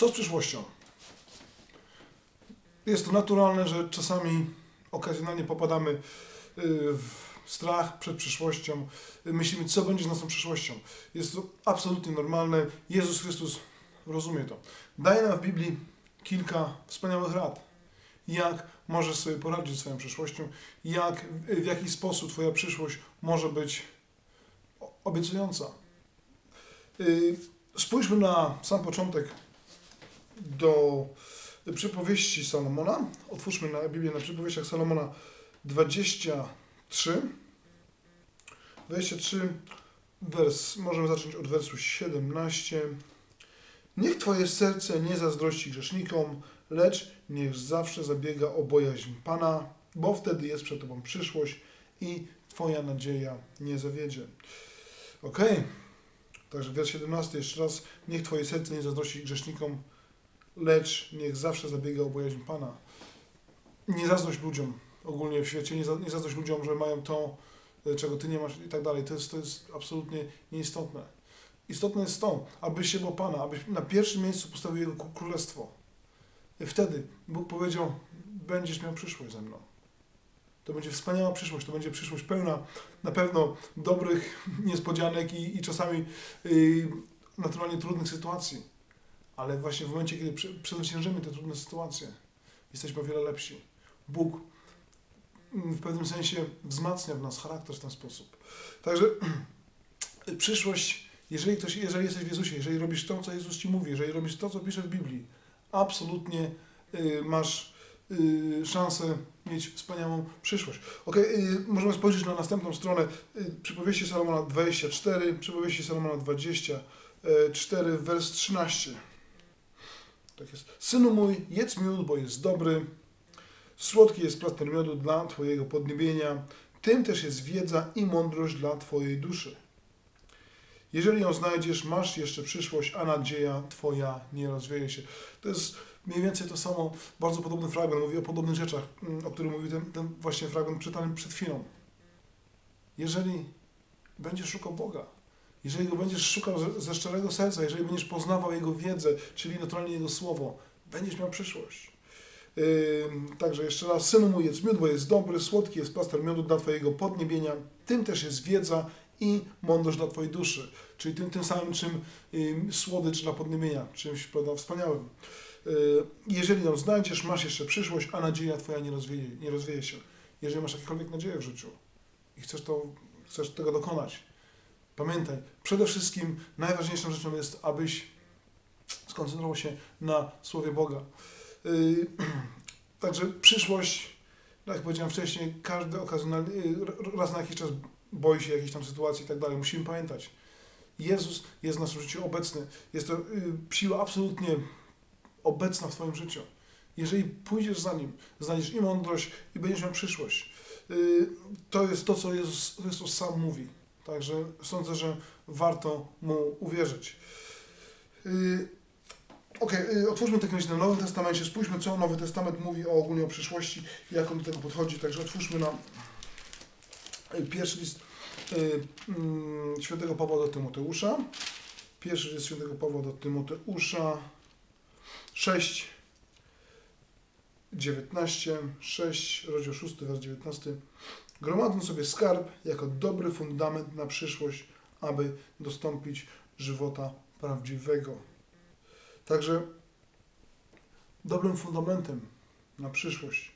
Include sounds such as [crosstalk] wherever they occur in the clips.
Co z przyszłością? Jest to naturalne, że czasami okazjonalnie popadamy y, w strach przed przyszłością. Myślimy, co będzie z naszą przyszłością. Jest to absolutnie normalne. Jezus Chrystus rozumie to. Daje nam w Biblii kilka wspaniałych rad. Jak możesz sobie poradzić ze swoją przyszłością, jak, w jaki sposób Twoja przyszłość może być obiecująca. Y, Spójrzmy na sam początek do przypowieści Salomona. Otwórzmy na Biblię na przypowieściach Salomona 23. 23, wers, możemy zacząć od wersu 17. Niech Twoje serce nie zazdrości grzesznikom, lecz niech zawsze zabiega o bojaźń Pana, bo wtedy jest przed Tobą przyszłość i Twoja nadzieja nie zawiedzie. Ok, także wers 17 jeszcze raz. Niech Twoje serce nie zazdrości grzesznikom, lecz niech zawsze zabiega o bojaźń Pana. Nie zazdrość ludziom ogólnie w świecie, nie, za, nie zazdrość ludziom, że mają to, e, czego Ty nie masz i tak dalej. To jest, to jest absolutnie nieistotne. Istotne jest to, abyś się bo Pana, abyś na pierwszym miejscu postawił Jego królestwo. Wtedy Bóg powiedział, będziesz miał przyszłość ze mną. To będzie wspaniała przyszłość, to będzie przyszłość pełna na pewno dobrych niespodzianek i, i czasami yy, naturalnie trudnych sytuacji. Ale właśnie w momencie, kiedy prze- przezwyciężymy te trudne sytuacje, jesteśmy o wiele lepsi. Bóg mm, w pewnym sensie wzmacnia w nas charakter w ten sposób. Także [clears throat] przyszłość, jeżeli, ktoś, jeżeli jesteś w Jezusie, jeżeli robisz to, co Jezus Ci mówi, jeżeli robisz to, co pisze w Biblii, absolutnie y, masz y, szansę mieć wspaniałą przyszłość. Ok, możemy spojrzeć na następną stronę y, przypowieści Salomona 24, przypowieści Salomona 24, wers 13. Tak jest. Synu mój, jedz miód, bo jest dobry. Słodki jest plaster miodu dla Twojego podniebienia. Tym też jest wiedza i mądrość dla Twojej duszy. Jeżeli ją znajdziesz, masz jeszcze przyszłość, a nadzieja Twoja nie rozwieje się. To jest mniej więcej to samo, bardzo podobny fragment, mówi o podobnych rzeczach, mm, o których mówił ten, ten właśnie fragment czytany przed chwilą. Jeżeli będziesz szukał Boga, jeżeli Go będziesz szukał ze, ze szczerego serca, jeżeli będziesz poznawał Jego wiedzę, czyli naturalnie Jego Słowo, będziesz miał przyszłość. Yy, także jeszcze raz, Synu mój jest miód, bo jest dobry, słodki jest plaster miodu dla Twojego podniebienia, tym też jest wiedza i mądrość dla Twojej duszy, czyli tym, tym samym czym yy, słodycz dla podniebienia, czymś prawda, wspaniałym. Yy, jeżeli ją znajdziesz, masz jeszcze przyszłość, a nadzieja Twoja nie rozwieje, nie rozwieje się. Jeżeli masz jakiekolwiek nadzieję w życiu i chcesz, to, chcesz tego dokonać, pamiętaj, przede wszystkim najważniejszą rzeczą jest, abyś skoncentrował się na Słowie Boga. Yy, [clears throat] Także przyszłość, tak jak powiedziałem wcześniej, każdy okazjonalnie, yy, raz na jakiś czas boi się jakiejś tam sytuacji i tak dalej. Musimy pamiętać, Jezus jest w naszym życiu obecny. Jest to yy, siła absolutnie obecna w Twoim życiu. Jeżeli pójdziesz za Nim, znajdziesz i mądrość, i będziesz miał przyszłość. To jest to, co Jezus Chrystus sam mówi. Także sądzę, że warto Mu uwierzyć. Yy, Okej, y, otwórzmy razie na Nowym Testamencie, spójrzmy, co Nowy Testament mówi o ogólnie o przyszłości, jak on do tego podchodzi. Także otwórzmy na y, pierwszy list y, mm, świętego Pawła do Tymoteusza. Pierwszy list świętego Pawła do Tymoteusza 6, 19, 6, rozdział 6, wers 19. Gromadzą sobie skarb jako dobry fundament na przyszłość, aby dostąpić żywota prawdziwego. Także dobrym fundamentem na przyszłość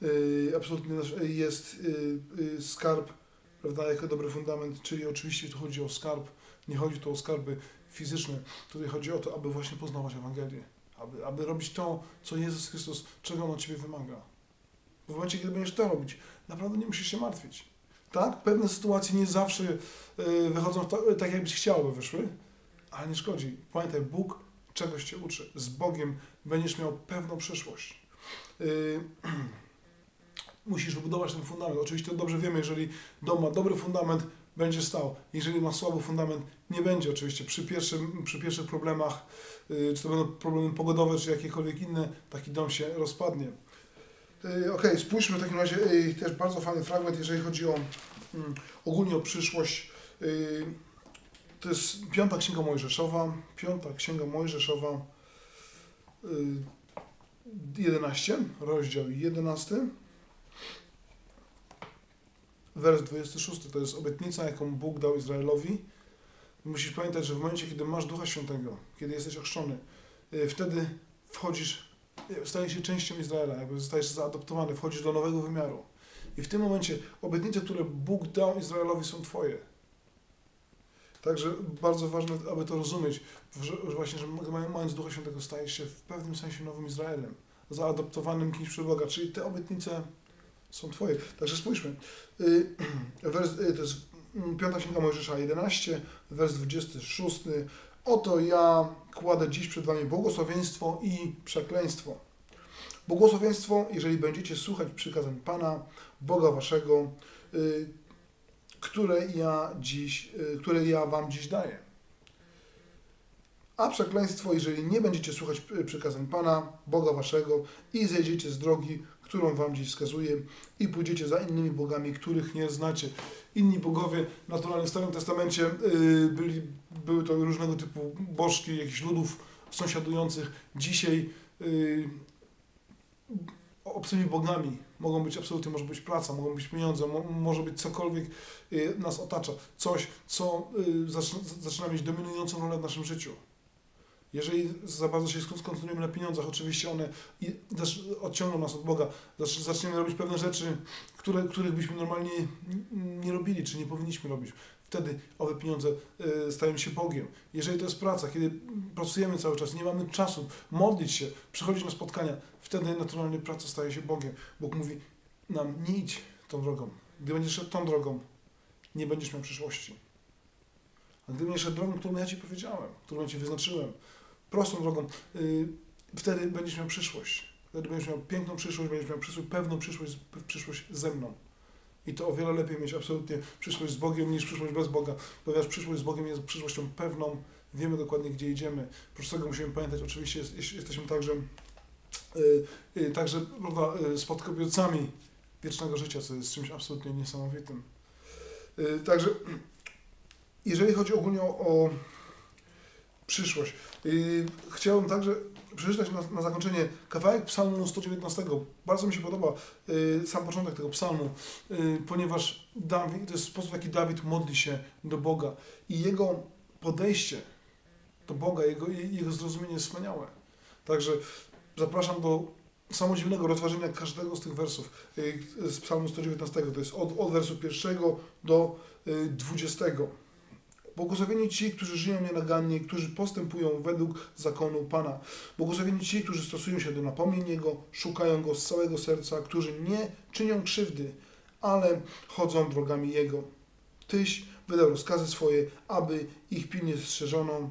yy, absolutnie nasz- jest yy, yy, skarb, prawda, jako dobry fundament, czyli oczywiście tu chodzi o skarb, nie chodzi tu o skarby fizyczne, tutaj chodzi o to, aby właśnie poznawać Ewangelię, aby, aby robić to, co Jezus Chrystus, czego On od Ciebie wymaga. W momencie, kiedy będziesz to robić, naprawdę nie musisz się martwić. Tak, pewne sytuacje nie zawsze yy, wychodzą ta, tak, jakbyś chciał, by wyszły, ale nie szkodzi. Pamiętaj, Bóg czegoś Cię uczy. Z Bogiem będziesz miał pewną przyszłość. Yy, [clears throat] musisz wybudować ten fundament. Oczywiście dobrze wiemy, jeżeli dom ma dobry fundament, będzie stał. Jeżeli ma słaby fundament, nie będzie oczywiście. Przy, pierwszym, przy pierwszych problemach, czy to będą problemy pogodowe, czy jakiekolwiek inne, taki dom się rozpadnie. Yy, Okej, spójrzmy w takim razie, yy, też bardzo fajny fragment, jeżeli chodzi o mm, ogólnie o przyszłość. Yy, to jest piąta księga Mojżeszowa, piąta księga Mojżeszowa, y, 11, rozdział 11, wers 26, to jest obietnica, jaką Bóg dał Izraelowi. Musisz pamiętać, że w momencie, kiedy masz Ducha Świętego, kiedy jesteś ochrzczony, wtedy wchodzisz, stajesz się częścią Izraela, jakby zostajesz zaadoptowany, wchodzisz do nowego wymiaru. I w tym momencie obietnice, które Bóg dał Izraelowi są Twoje. Także bardzo ważne, aby to rozumieć, że, właśnie, że mając- Ducha Świętego stajesz się w pewnym sensie nowym Izraelem, zaadoptowanym kimś przez Boga, czyli te obietnice są Twoje. Także spójrzmy. Y, [clears throat] y, to jest mm, Piąta Księga Mojżesza 11, wers 26. Oto ja kładę dziś przed Wami błogosławieństwo i przekleństwo. Błogosławieństwo, jeżeli będziecie słuchać przykazań Pana, Boga Waszego, y, które ja dziś, y, które ja Wam dziś daję. A przekleństwo, jeżeli nie będziecie słuchać przykazań Pana, Boga Waszego i zejdziecie z drogi, którą Wam dziś wskazuję i pójdziecie za innymi bogami, których nie znacie. Inni bogowie, naturalnie w Starym Testamencie y, byli, były to różnego typu bożki jakichś ludów sąsiadujących. Dzisiaj y, obcymi bogami mogą być absolutnie, może być praca, mogą być pieniądze, mo, może być cokolwiek y, nas otacza. Coś, co zaczyna mieć dominującą rolę w naszym życiu. Jeżeli za bardzo się skoncentrujemy na pieniądzach, oczywiście one i zacz- odciągną nas od Boga, zacz- zaczniemy robić pewne rzeczy, które, których byśmy normalnie nie robili, czy nie powinniśmy robić. Wtedy owe pieniądze y, stają się Bogiem. Jeżeli to jest praca, kiedy pracujemy cały czas, nie mamy czasu modlić się, przychodzić na spotkania, wtedy naturalnie praca staje się Bogiem. Bóg mówi nam, nie idź tą drogą. Gdy będziesz szedł tą drogą, nie będziesz miał przyszłości. A gdy będziesz szedł drogą, którą ja Ci powiedziałem, którą ja Ci wyznaczyłem, prostą drogą, y, wtedy będziesz miał przyszłość. Wtedy będziesz miał piękną przyszłość, będziesz miał przyszłość, pewną przyszłość, przyszłość ze mną. I to o wiele lepiej mieć absolutnie przyszłość z Bogiem niż przyszłość bez Boga, ponieważ przyszłość z Bogiem jest przyszłością pewną, wiemy dokładnie gdzie idziemy. Oprócz tego musimy pamiętać, oczywiście jest, jest, jesteśmy także, y, y, także prawda, y, spadkobiercami wiecznego życia, co jest czymś absolutnie niesamowitym. Y, także jeżeli chodzi ogólnie o przyszłość, y, chciałbym także przeczytać na, na zakończenie kawałek psalmu 119. Bardzo mi się podoba y, sam początek tego psalmu, y, ponieważ Dawid, to jest sposób, w jaki Dawid modli się do Boga i jego podejście do Boga, jego, jego zrozumienie jest wspaniałe. Także zapraszam do samodzielnego rozważenia każdego z tych wersów z psalmu 119. To jest od, od wersu pierwszego do 20. Błogosławieni ci, którzy żyją nienagannie, którzy postępują według zakonu Pana. Błogosławieni ci, którzy stosują się do napomnień Jego, szukają Go z całego serca, którzy nie czynią krzywdy, ale chodzą drogami Jego. Tyś wydał rozkazy swoje, aby ich pilnie strzeżono.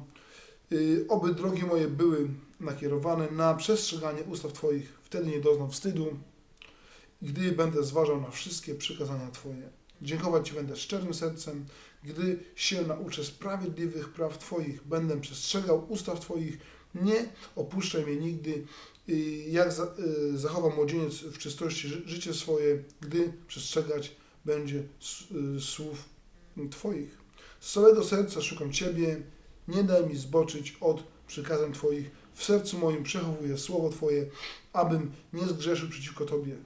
Yy, oby drogi moje były nakierowane na przestrzeganie ustaw Twoich. Wtedy nie doznam wstydu, gdy będę zważał na wszystkie przykazania Twoje. Dziękować Ci będę szczerym sercem, gdy się nauczę sprawiedliwych praw Twoich, będę przestrzegał ustaw Twoich, nie opuszczaj mnie nigdy, jak y, zachowa młodzieniec w czystości ży- życie swoje, gdy przestrzegać będzie y, słów Twoich. Z całego serca szukam Ciebie, nie daj mi zboczyć od przykazań Twoich, w sercu moim przechowuję słowo Twoje, abym nie zgrzeszył przeciwko Tobie.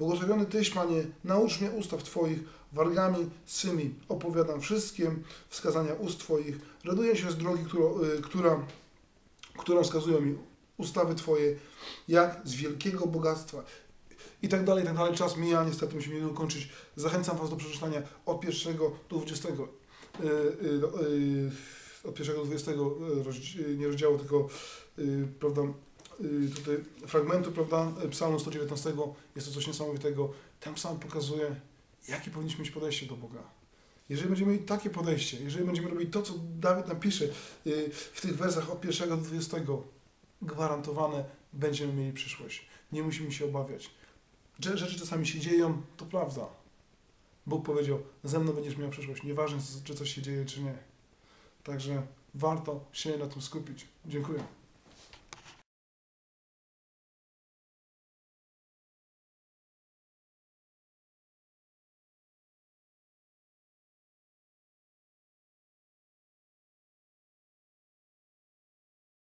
Błogosławiony Tyś, Panie, naucz mnie ustaw Twoich, wargami swymi opowiadam wszystkie wskazania ust Twoich. Raduję się z drogi, którą, y, która, którą wskazują mi ustawy Twoje, jak z wielkiego bogactwa. I tak dalej, i tak dalej. Czas mija, niestety musimy niedługo kończyć. Zachęcam Was do przeczytania od pierwszego do dwudziestego. y, y, do, y, Od pierwszego do dwudziestego y, nie rozdziału, tylko y, prawda, tutaj fragmentu prawda, psalmu 119. Jest to coś niesamowitego. Ten psalm pokazuje, jakie powinniśmy mieć podejście do Boga. Jeżeli będziemy mieli takie podejście, jeżeli będziemy robili to, co Dawid napisze y, w tych wersach od pierwszego do 20, gwarantowane będziemy mieli przyszłość. Nie musimy się obawiać. Że rzeczy czasami się dzieją, to prawda. Bóg powiedział, ze mną będziesz miał przyszłość. Nieważne, czy coś się dzieje, czy nie. Także warto się na tym skupić. Dziękuję.